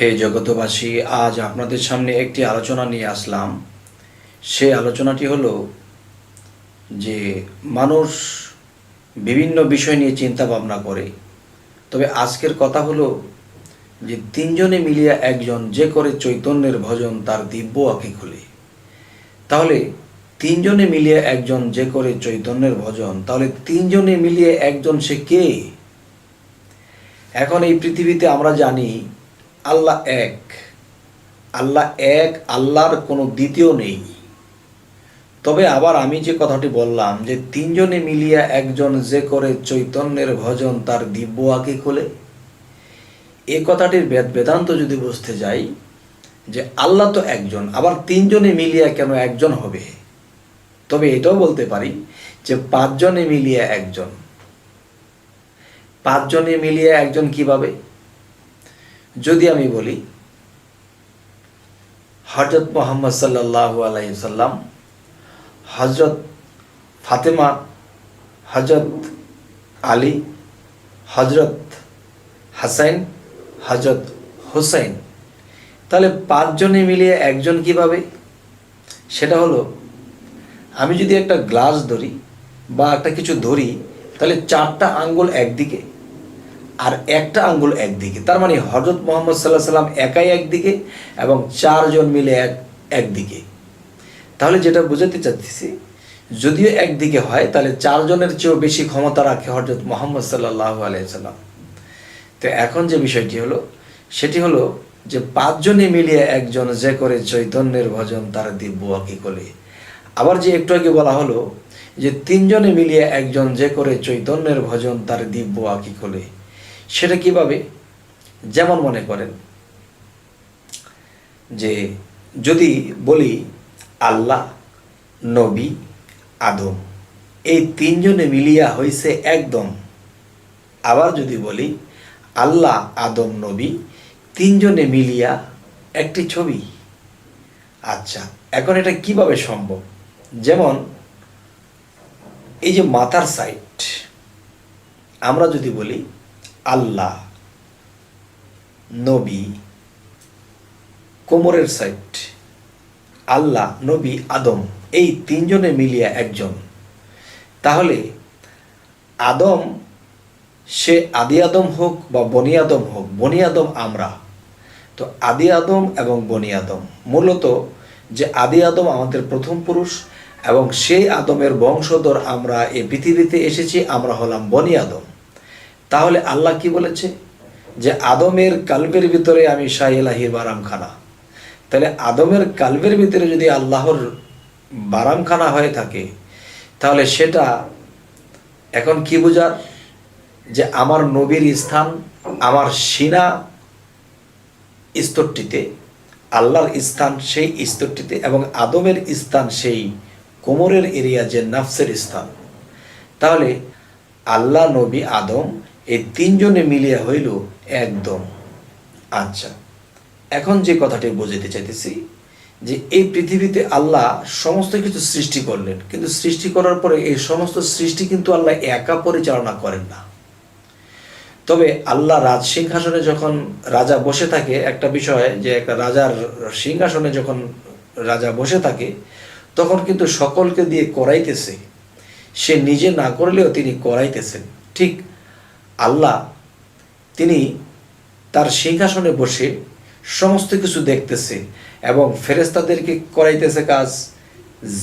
হে জগতবাসী আজ আপনাদের সামনে একটি আলোচনা নিয়ে আসলাম। সেই আলোচনাটি হলো যে মানুষ বিভিন্ন বিষয় নিয়ে চিন্তা ভাবনা করে। তবে আজকের কথা হলো যে তিনজনে মিলিয়ে একজন যে করে চৈতন্যের ভজন তার দিব্য আঁখি খুলে। তাহলে তিনজনে মিলিয়ে একজন যে করে চৈতন্যের ভজন, তাহলে তিনজনে মিলিয়ে একজন সে কে? এখন এই পৃথিবীতে আমরা জানি আল্লাহ এক। আল্লাহ এক, আল্লাহর কোনো দ্বিতীয় নেই। তবে আবার আমি যে কথাটি বললাম যে তিনজনে মিলিয়া একজন যে করে চৈতন্যের ভজন তার দিব্য আঁকি খোলে, এ কথাটির বেদ বেদান্ত যদি বুঝতে যাই যে আল্লাহ তো একজন, আবার তিনজনে মিলিয়া কেন একজন হবে? তবে এটাও বলতে পারি যে পাঁচজনে মিলিয়া একজন। পাঁচজনে মিলিয়ে একজন কীভাবে? যদি আমি বলি হজরত মোহাম্মদ সাল্লাহ আলাইসাল্লাম হজরত ফাতেমা হজরত আলী হজরত হাসাইন হজরত হুসাইন, তাহলে পাঁচজনে মিলিয়ে একজন কীভাবে? সেটা হলো, আমি যদি একটা গ্লাস ধরি বা একটা কিছু ধরি, তাহলে চারটা আঙ্গুল একদিকে। আর একটা আঙ্গুল একদিকে। তার মানে হজরত মোহাম্মদ সাল্লাহ সাল্লাম একাই একদিকে এবং চারজন মিলে এক, একদিকে। তাহলে যেটা বোঝাতে চাচ্ছি, যদিও একদিকে হয়, তাহলে চারজনের চেয়েও বেশি ক্ষমতা রাখে হজরত মোহাম্মদ সাল্লাহ আলাইসাল্লাম তো এখন যে বিষয়টি হলো, সেটি হলো যে পাঁচজনে মিলিয়ে একজন যে করে চৈতন্যের ভজন, তার দিব্য আঁকি কোলে আবার যে একটু আগে বলা হলো, যে তিনজনে মিলিয়ে একজন যে করে চৈতন্যের ভজন, তার দিব্য আঁকি খোলে সেটা কীভাবে? যেমন মনে করেন যে যদি বলি আল্লাহ, নবী, আদম, এই তিনজনে মিলিয়া হইছে একদম। আবার যদি বলি আল্লাহ, আদম, নবী, তিনজনে মিলিয়া একটি ছবি। আচ্ছা এখন এটা কীভাবে সম্ভব? যেমন এই যে মাথার সাইড আমরা যদি বলি আল্লাহ, নবী, কোমরের সাইট আল্লাহ, নবী, আদম, এই তিনজনে মিলিয়া একজন। তাহলে আদম, সে আদি আদম হোক বা বনি আদম হোক, বনি আদম আমরা। তো আদি আদম এবং বনি আদম, মূলত যে আদি আদম আমাদের প্রথম পুরুষ এবং সেই আদমের বংশধর আমরা এই পৃথিবীতে এসেছি, আমরা হলাম বনি আদম। তাহলে আল্লাহ কি বলেছে? যে আদমের কালবের ভিতরে আমি শাহ এলাহির বারামখানা। তাহলে আদমের কালবের ভিতরে যদি আল্লাহর বারামখানা হয়ে থাকে, তাহলে সেটা এখন কি বোঝার? যে আমার নবীর স্থান, আমার সিনা স্তরটিতে, আল্লাহর স্থান সেই স্তরটিতে এবং আদমের স্থান সেই কোমরের এরিয়া যে নাফসের স্থান। তাহলে আল্লাহ নবী আদম এই তিনজনে মিলিয়া হইল একদম। আচ্ছা এখন যে কথাটি বোঝাতে চাইতেছি যে এই পৃথিবীতে আল্লাহ সমস্ত কিছু সৃষ্টি করলেন, কিন্তু সৃষ্টি করার পরে এই সমস্ত সৃষ্টি কিন্তু আল্লাহ একা পরিচালনা করেন না। তবে আল্লাহ রাজ সিংহাসনে যখন রাজা বসে থাকে, একটা বিষয় যে একটা রাজার সিংহাসনে যখন রাজা বসে থাকে, তখন কিন্তু সকলকে দিয়ে করাইতেছে। সে নিজে না করলেও তিনি করাইতেছেন। ঠিক আল্লাহ, তিনি তার সিংহাসনে বসে সমস্ত কিছু দেখতেছে এবং ফেরেস্তাদেরকে করাইতেছে কাজ,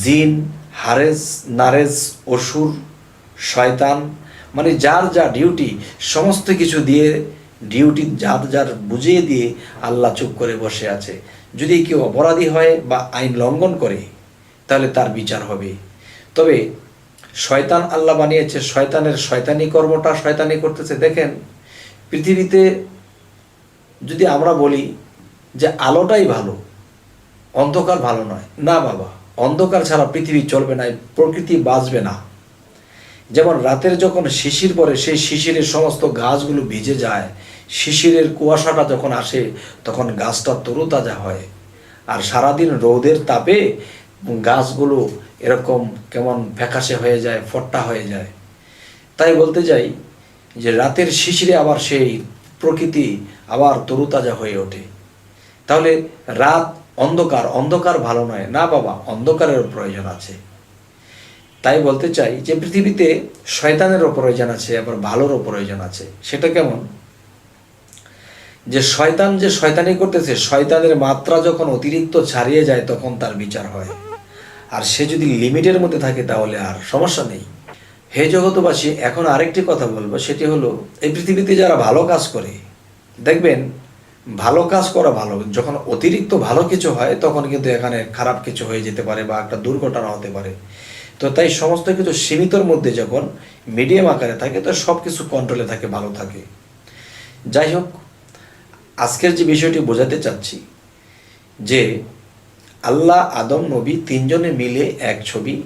জিন হারেজ নারেজ অসুর, শয়তান মানে যার যা ডিউটি, সমস্ত কিছু দিয়ে ডিউটি যার যার বুঝিয়ে দিয়ে আল্লাহ চুপ করে বসে আছে। যদি কেউ অপরাধী হয় বা আইন লঙ্ঘন করে, তাহলে তার বিচার হবে। তবে শয়তান আল্লাহ বানিয়েছে, শয়তানের শয়তানি কর্মটা শয়তানি করতেছে। দেখেন, পৃথিবীতে যদি আমরা বলি যে আলোটাই ভালো, অন্ধকার ভালো নয়। না বাবা, অন্ধকার ছাড়া পৃথিবী চলবে না, প্রকৃতি বাঁচবে না। যেমন রাতের যখন শিশির পরে সেই শিশিরের সমস্ত গাছগুলো ভিজে যায়। শিশিরের কুয়াশাটা যখন আসে, তখন গাছটা তরুতাজা হয়। আর সারাদিন রোদের তাপে গাছগুলো এরকম কেমন ফ্যাকাশে হয়ে যায়, ফট্টা হয়ে যায়। তাই বলতে যাই যে রাতের শিশিরে আবার সেই প্রকৃতি আবার তরুতাজা হয়ে ওঠে। তাহলে রাত অন্ধকার অন্ধকার ভালো নয়। না বাবা অন্ধকারের প্রয়োজন আছে। তাই বলতে চাই যে পৃথিবীতে শয়তানেরও প্রয়োজন আছে, আবার ভালোরও প্রয়োজন আছে। সেটা কেমন? যে শয়তান যে শয়তানি করতেছে, শয়তানের মাত্রা যখন অতিরিক্ত ছাড়িয়ে যায়, তখন তার বিচার হয়। আর সে যদি লিমিটের মধ্যে থাকে তাহলে আর সমস্যা নেই। হে জগতবাসী এখন আরেকটি কথা বলব, সেটি হলো, এই পৃথিবীতে যারা ভালো কাজ করে, দেখবেন, ভালো কাজ করা ভালো, যখন অতিরিক্ত ভালো কিছু হয়, তখন কিন্তু এখানে খারাপ কিছু হয়ে যেতে পারে বা একটা দুর্ঘটনা হতে পারে। তো তাই সমস্ত কিছু সীমিতর মধ্যে যখন মিডিয়াম আকারে থাকে, তো সব কিছু কন্ট্রোলে থাকে, ভালো থাকে। যাই হোক, আজকের যে বিষয়টি বোঝাতে চাচ্ছি, যে আল্লাহ আদম নবী তিনজনে মিলে এক ছবি।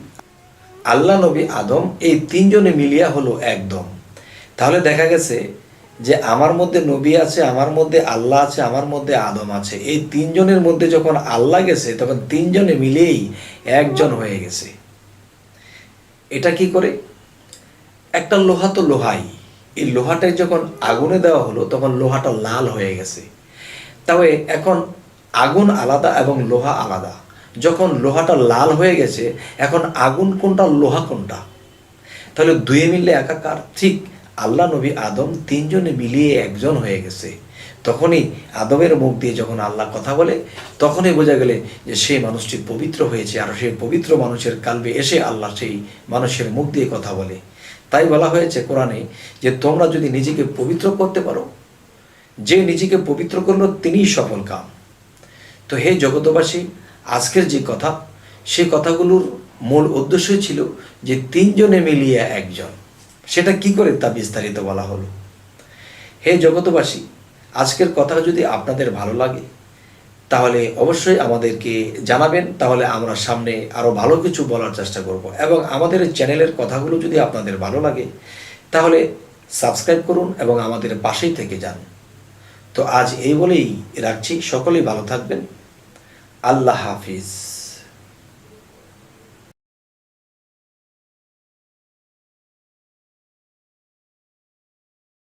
আল্লাহ নবী আদম এই তিনজনে মিলিয়া হলো একদম। তাহলে দেখা গেছে যে আমার মধ্যে নবী আছে, আমার মধ্যে আল্লাহ আছে, আমার মধ্যে আদম আছে। এই তিনজনের মধ্যে যখন আল্লাহ গেছে, তখন তিনজনে মিলেই একজন হয়ে গেছে। এটা কি করে? একটা লোহা তো লোহাই। এই লোহাটাই যখন আগুনে দেওয়া হলো, তখন লোহাটা লাল হয়ে গেছে। তবে এখন আগুন আলাদা এবং লোহা আলাদা। যখন লোহাটা লাল হয়ে গেছে, এখন আগুন কোনটা, লোহা কোনটা? তাহলে দুয়ে মিললে একাকার। ঠিক আল্লাহ নবী আদম তিনজনে মিলিয়ে একজন হয়ে গেছে। তখনই আদমের মুখ দিয়ে যখন আল্লাহ কথা বলে, তখনই বোঝা গেলে যে সেই মানুষটি পবিত্র হয়েছে আর সেই পবিত্র মানুষের কালবে এসে আল্লাহ সেই মানুষের মুখ দিয়ে কথা বলে। তাই বলা হয়েছে কোরআনে যে, তোমরা যদি নিজেকে পবিত্র করতে পারো, যে নিজেকে পবিত্র করল, তিনিই সফল কাম। তো হে জগতবাসী আজকের যে কথা, সে কথাগুলোর মূল উদ্দেশ্যই ছিল যে তিনজনে মিলিয়ে একজন। সেটা কি করে তা বিস্তারিত বলা হলো? হে জগতবাসী আজকের কথা যদি আপনাদের ভালো লাগে, তাহলে অবশ্যই আমাদেরকে জানাবেন, তাহলে আমরা সামনে আরও ভালো কিছু বলার চেষ্টা করব। এবং আমাদের চ্যানেলের কথাগুলো যদি আপনাদের ভালো লাগে, তাহলে সাবস্ক্রাইব করুন এবং আমাদের পাশেই থেকে যান। তো আজ এই বলেই রাখছি। সকলেই ভালো থাকবেন। আল্লাহ হাফিজ।